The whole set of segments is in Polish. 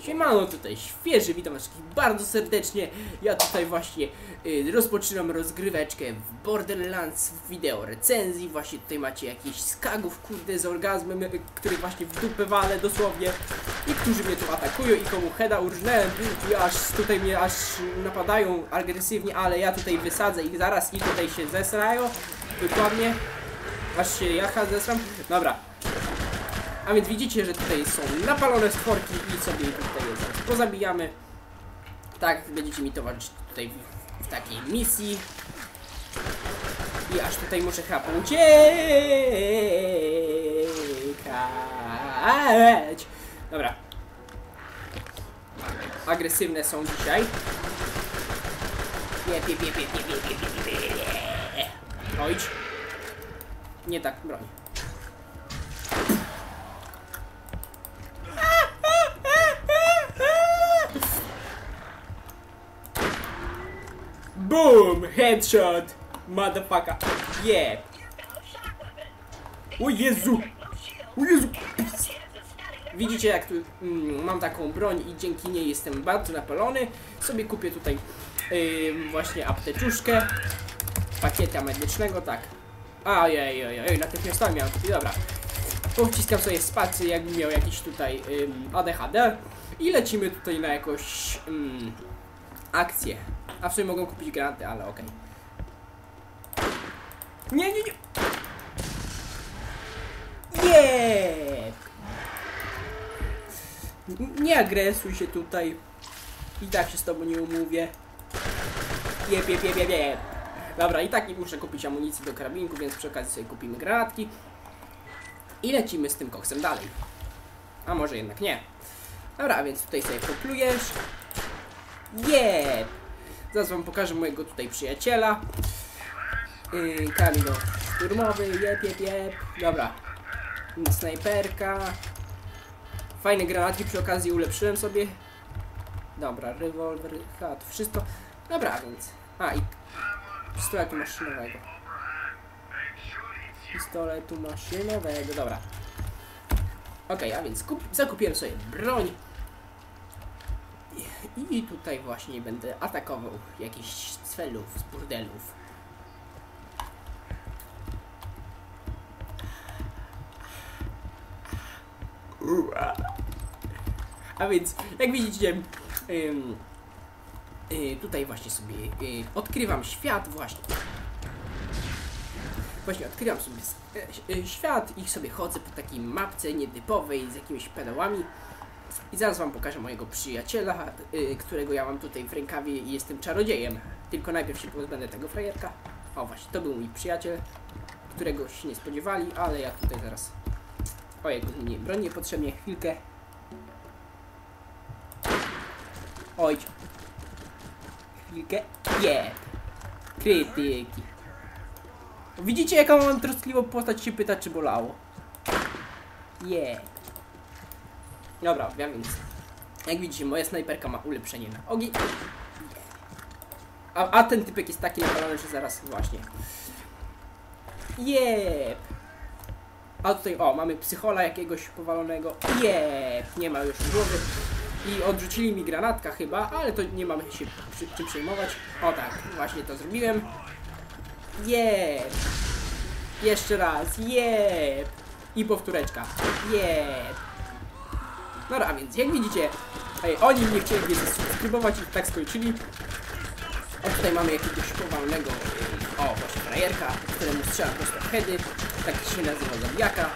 Siemano, tutaj świeży, witam wszystkich bardzo serdecznie. Ja tutaj właśnie y, rozpoczynam rozgryweczkę w Borderlands w wideo recenzji. Właśnie tutaj macie jakichś skagów, kurde, z orgazmem, y, których właśnie w dupę walę dosłownie. I którzy mnie tu atakują i komu heada urżnęłem. I aż tutaj mnie aż napadają agresywnie, ale ja tutaj wysadzę ich zaraz i tutaj się zesrają. Dokładnie. Aż się jacha zesram. Dobra, a więc widzicie, że tutaj są napalone stworki i sobie tutaj je zaraz pozabijamy. Tak, będziecie mi towarzyszyć tutaj w, w takiej misji. I aż tutaj muszę chyba uciekać. Dobra. Agresywne są dzisiaj. Nie. Nie tak, broń. Boom! Headshot! Motherfucker! Yeah! O Jezu! O Jezu! Widzicie jak tu mm, mam taką broń i dzięki niej jestem bardzo napalony. Sobie kupię tutaj yy, właśnie apteczuszkę. Pakieta medycznego, tak. Ajej, ojej, oj, natychmiast tam miałem dobra. Powciskam sobie spację, jakbym miał jakiś tutaj ym, ADHD. I lecimy tutaj na jakąś ym, akcję. A w sumie mogą kupić granaty, ale okej. Nie, nie, nie! Nie! N- Nie agresuj się tutaj. I tak się z tobą nie umówię. Jep, jep, jep, jep, jep. Dobra, i tak nie muszę kupić amunicji do karabinku, więc przy okazji sobie kupimy granatki. I lecimy z tym koksem dalej. A może jednak nie. Dobra, więc tutaj sobie poplujesz. Jep! Zaraz wam pokażę mojego tutaj przyjaciela. Yy, Kamilo szturmowy, jep, jep. Dobra. Snajperka. Fajne granatki przy okazji ulepszyłem sobie. Dobra, rewolwer, ha, to wszystko. Dobra, więc... A, i pistoletu maszynowego. Pistoletu maszynowego, dobra. Okej, a więc kup, zakupiłem sobie broń. I, tutaj właśnie będę atakował jakichś cfelów z burdelów. A więc, jak widzicie, y, tutaj właśnie sobie y, odkrywam świat właśnie. Właśnie odkrywam sobie y, świat i sobie chodzę po takiej mapce nietypowej z jakimiś pedałami. I zaraz wam pokażę mojego przyjaciela, y, którego ja mam tutaj w rękawie i jestem czarodziejem. Tylko najpierw się pozbędę tego frajerka. O właśnie, to był mój przyjaciel, którego się nie spodziewali, ale ja tutaj zaraz... O jego zmienię broń niepotrzebnie, chwilkę. Oj. Chwilkę. Yeah. Krytyki. Widzicie jaką mam troskliwą postać się pyta czy bolało. Yeah. Dobra, ja więc. Jak widzicie, moja snajperka ma ulepszenie na ogień. A, a ten typek jest taki napalony, że zaraz właśnie. Jep. A tutaj, o, mamy psychola jakiegoś powalonego. Jep. Nie ma już głowy. I odrzucili mi granatka chyba, ale to nie mamy się przy, czym przejmować. O tak, właśnie to zrobiłem. Jep. Jeszcze raz. Jep. I powtóreczka. Jep. Dobra, a więc jak widzicie, ej, oni nie chcieli mnie zasubskrybować i tak skończyli. O, tutaj mamy jakiegoś powalnego, o, właśnie frajerka, któremu strzela prosto w heady. Tak się nazywa zabijaka.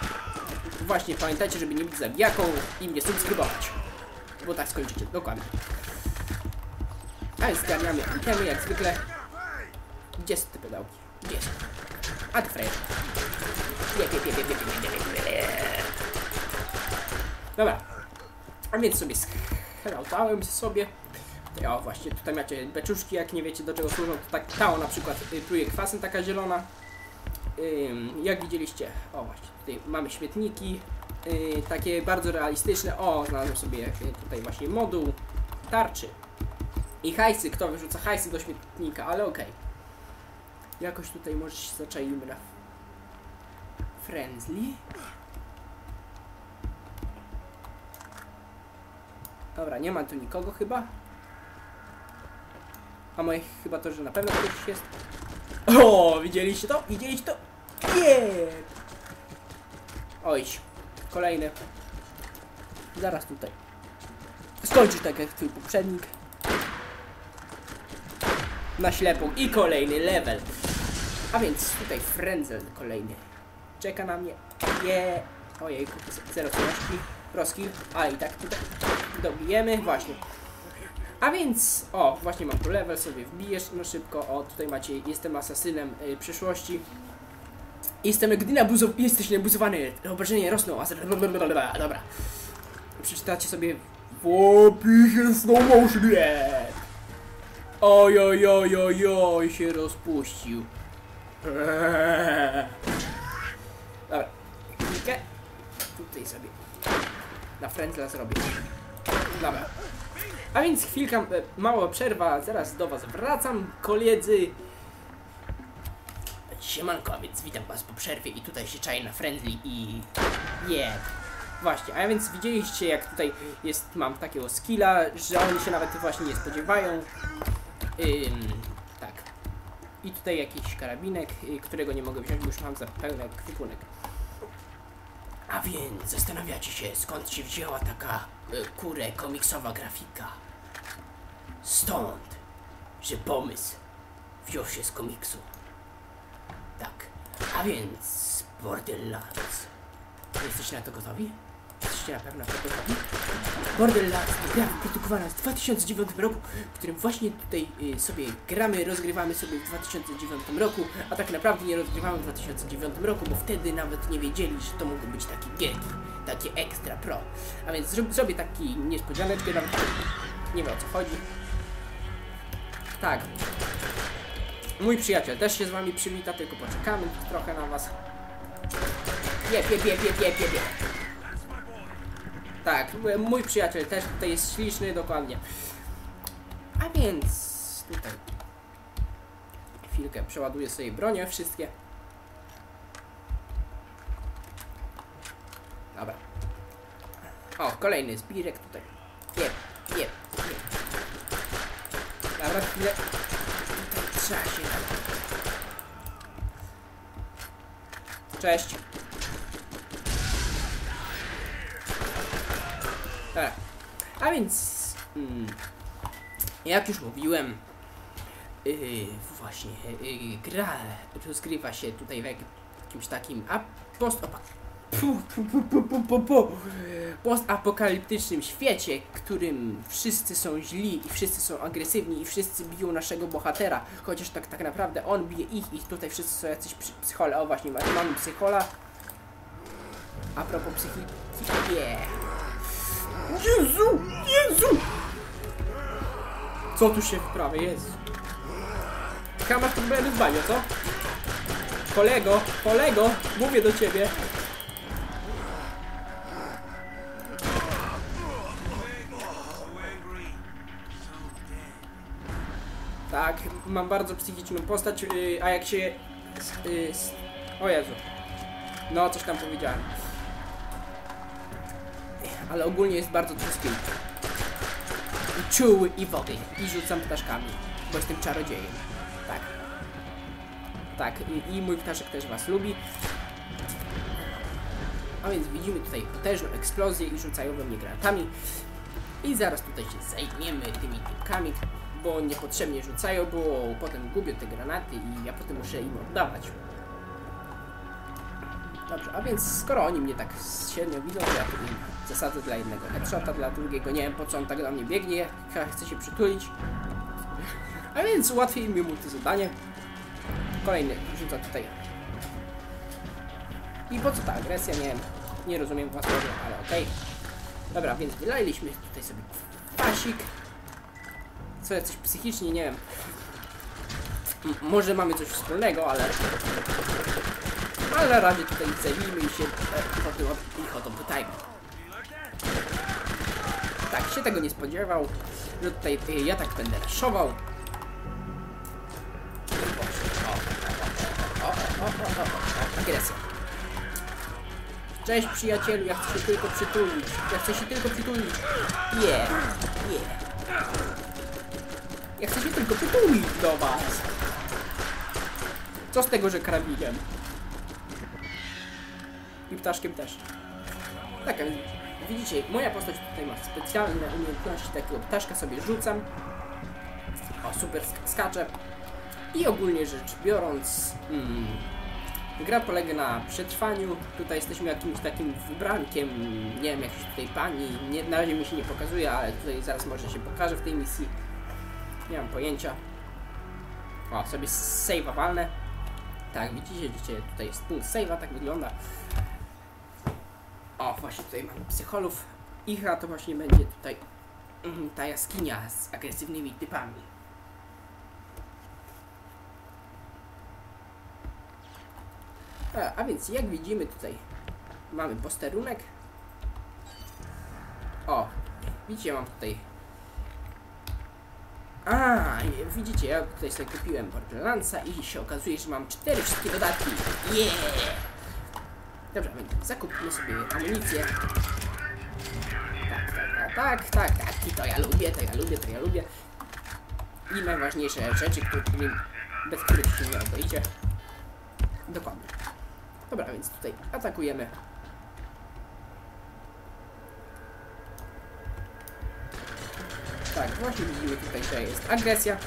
Właśnie pamiętajcie, żeby nie być zabijaką i mnie subskrybować. Bo tak skończycie, dokładnie. A więc zgarniamy itemy jak zwykle. Gdzie są te pedałki? Gdzie są? A ty frajer. Jep, jep, jep, jep, jep, jep, jep, jep. Dobra. A więc sobie schrautałem sobie. O właśnie, tutaj macie beczuszki, jak nie wiecie do czego służą, to tak ta o na przykład y, pluje kwasem, taka zielona. Jak widzieliście, o właśnie, tutaj mamy śmietniki, y, takie bardzo realistyczne. O, znalazłem sobie y, tutaj właśnie moduł tarczy. I hajsy, kto wyrzuca hajsy do śmietnika, ale okej. Jakoś tutaj może się zaczaimy na Friendly. Dobra, nie ma tu nikogo chyba. A moje chyba to, że na pewno ktoś jest. O, widzieliście to? Widzieliście to? Nie! Oj, kolejny. Zaraz tutaj. Skończysz tak jak twój poprzednik. Na ślepą i kolejny level. A więc tutaj Frenzel kolejny. Czeka na mnie. Nie. Ojej, zero celości. Roskill. A i tak tutaj dobijemy. Właśnie. A więc, o, właśnie mam tu level, sobie wbijesz, no szybko, o, tutaj macie, jestem asasynem y, przyszłości. Jestem gdy nabuzow... jesteś nabuzowany, obrażenia rosną, a dobra. Przeczytacie sobie w opisie slow motion. Oj, oj, oj, się rozpuścił. Dobra, chwilkę. Tutaj sobie na Friendsla zrobię. Dobra. A więc chwilka, e, mała przerwa, zaraz do was wracam, koledzy. Siemanko, a więc witam was po przerwie i tutaj się czaję na Friendly i... Yeah. Właśnie, a więc widzieliście jak tutaj jest, mam takiego skilla, że oni się nawet właśnie nie spodziewają. Ym, tak. I tutaj jakiś karabinek, y, którego nie mogę wziąć, bo już mam za pełny kwipunek. Więc zastanawiacie się, skąd się wzięła taka y, kurę komiksowa grafika. Stąd, że pomysł wziął się z komiksu. Tak, a więc Borderlands. Jesteście na to gotowi? Jesteście na pewno na to gotowi? Borderlands to gra wyprodukowana w 2009 roku, w którym właśnie tutaj y, sobie gramy, rozgrywamy sobie w 2009 roku, a tak naprawdę nie rozgrywamy w 2009 roku, bo wtedy nawet nie wiedzieli, że to mogą być takie gierki, takie extra pro. A więc zro zrobię taki niespodzianeczkę, nawet nie wiem o co chodzi. Tak. Mój przyjaciel też się z wami przywita, tylko poczekamy trochę na was. Jep, jep, jep, jep, jep, jep. Tak, mój przyjaciel też tutaj jest śliczny, dokładnie. A więc tutaj chwilkę przeładuję sobie bronię wszystkie. Dobra. O, kolejny zbirek tutaj. Jep, jep, jep. Dobra, chwilę. Tutaj trzeba się... Cześć. Tak. A więc, mm, jak już mówiłem, yy, właśnie yy, gra rozgrywa się tutaj w jakimś takim a post pu, pu, pu, pu, pu, pu, pu. postapokaliptycznym świecie, którym wszyscy są źli i wszyscy są agresywni i wszyscy biją naszego bohatera, chociaż tak, tak naprawdę on bije ich i tutaj wszyscy są jacyś psy- psychole. O właśnie, mamy psychola. A propos psychiki, yeah. Jezu! Jezu! Co tu się wprawia? Jezu. Chyba masz problemy z banią, co? Kolego, kolego, mówię do ciebie. Tak, mam bardzo psychiczną postać, yy, a jak się... Yy, s- o Jezu. No, coś tam powiedziałem. Ale ogólnie jest bardzo truski. I czuły i wody. I rzucam ptaszkami, bo jestem czarodziejem. Tak. Tak, i, i mój ptaszek też was lubi. A więc widzimy tutaj potężną eksplozję i rzucają we mnie granatami. I zaraz tutaj się zajmiemy tymi typkami, bo niepotrzebnie rzucają, bo potem gubię te granaty i ja potem muszę im oddawać. Dobrze, a więc skoro oni mnie tak średnio widzą, to ja tu im zasadzę dla jednego headshota, dla drugiego nie wiem po co on tak do mnie biegnie, chce się przytulić. A więc ułatwię mi mu to zadanie. Kolejny rzuca tutaj. I po co ta agresja? Nie wiem, nie rozumiem może, ale okej. Dobra, więc wylaliśmy tutaj sobie pasik. Co jacyś psychicznie, nie wiem. M- może mamy coś wspólnego, ale ale na razie tutaj zajmijmy się o to pytajmy. Tak, się tego nie spodziewał, że tutaj e, ja tak będę raszował. Agresja. Cześć przyjacielu, ja chcę się tylko przytulić. Ja chcę się tylko przytulić. Nie, nie. Ja chcę się tylko przytulić do was. Co z tego, że karabinem? I ptaszkiem też. Tak, widzicie, moja postać tutaj ma specjalne umiejętności takiego ptaszka sobie rzucam. O, super sk- skacze. I ogólnie rzecz biorąc, mm, gra polega na przetrwaniu. Tutaj jesteśmy jakimś takim wybrankiem, nie wiem, jakiejś tutaj pani. Nie, na razie mi się nie pokazuje, ale tutaj zaraz może się pokaże w tej misji. Nie mam pojęcia. O, sobie save'a walnę. Tak, widzicie, widzicie, tutaj jest punkt save'a, tak wygląda. O, właśnie tutaj mamy psycholów. Ich to właśnie będzie tutaj mm, ta jaskinia z agresywnymi typami. A, a więc jak widzimy tutaj mamy posterunek. O, widzicie, mam tutaj. A, widzicie, ja tutaj sobie kupiłem Borderlandsa i się okazuje, że mam cztery wszystkie dodatki. Yeah! Dobrze, więc zakupmy sobie amunicję. Tak, tak, tak, tak, tak, tak, to ja lubię, to ja lubię, to ja lubię. I najważniejsze rzeczy, którymi, bez których się nie oboicie. Dokładnie. Dobra, więc tutaj atakujemy. Tak, właśnie widzimy tutaj, że jest agresja.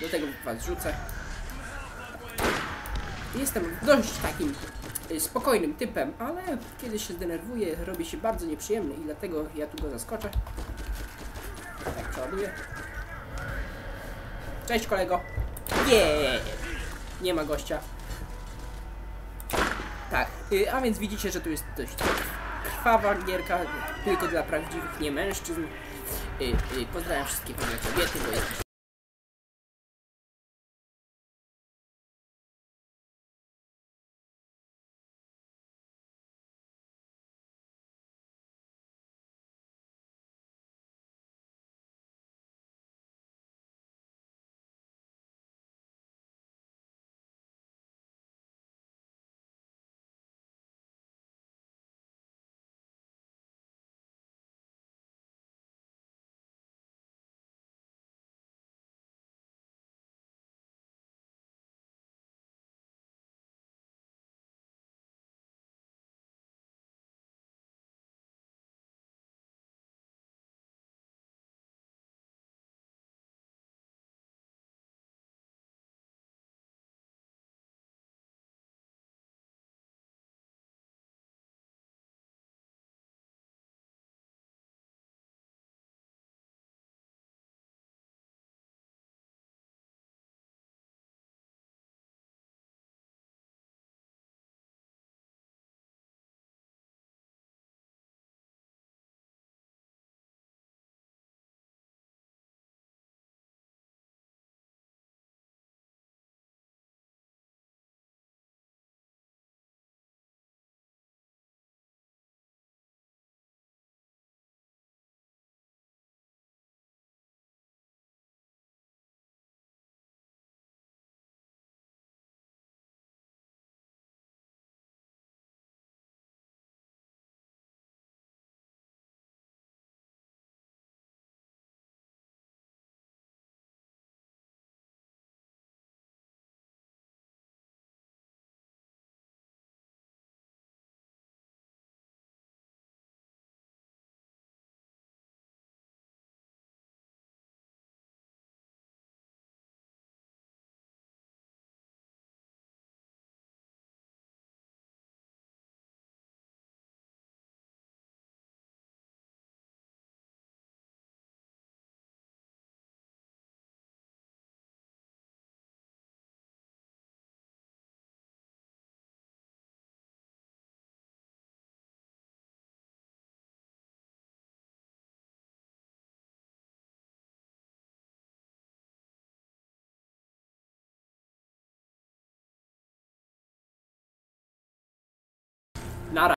Do tego was rzucę. Jestem dość takim spokojnym typem, ale kiedy się zdenerwuję, robi się bardzo nieprzyjemny i dlatego ja tu go zaskoczę. Tak, przeładuję. Cześć kolego. Nie, nie ma gościa. Tak, y, a więc widzicie, że tu jest dość krwawa gierka, tylko dla prawdziwych nie mężczyzn. Y, y, pozdrawiam wszystkie kobiety, bo jest not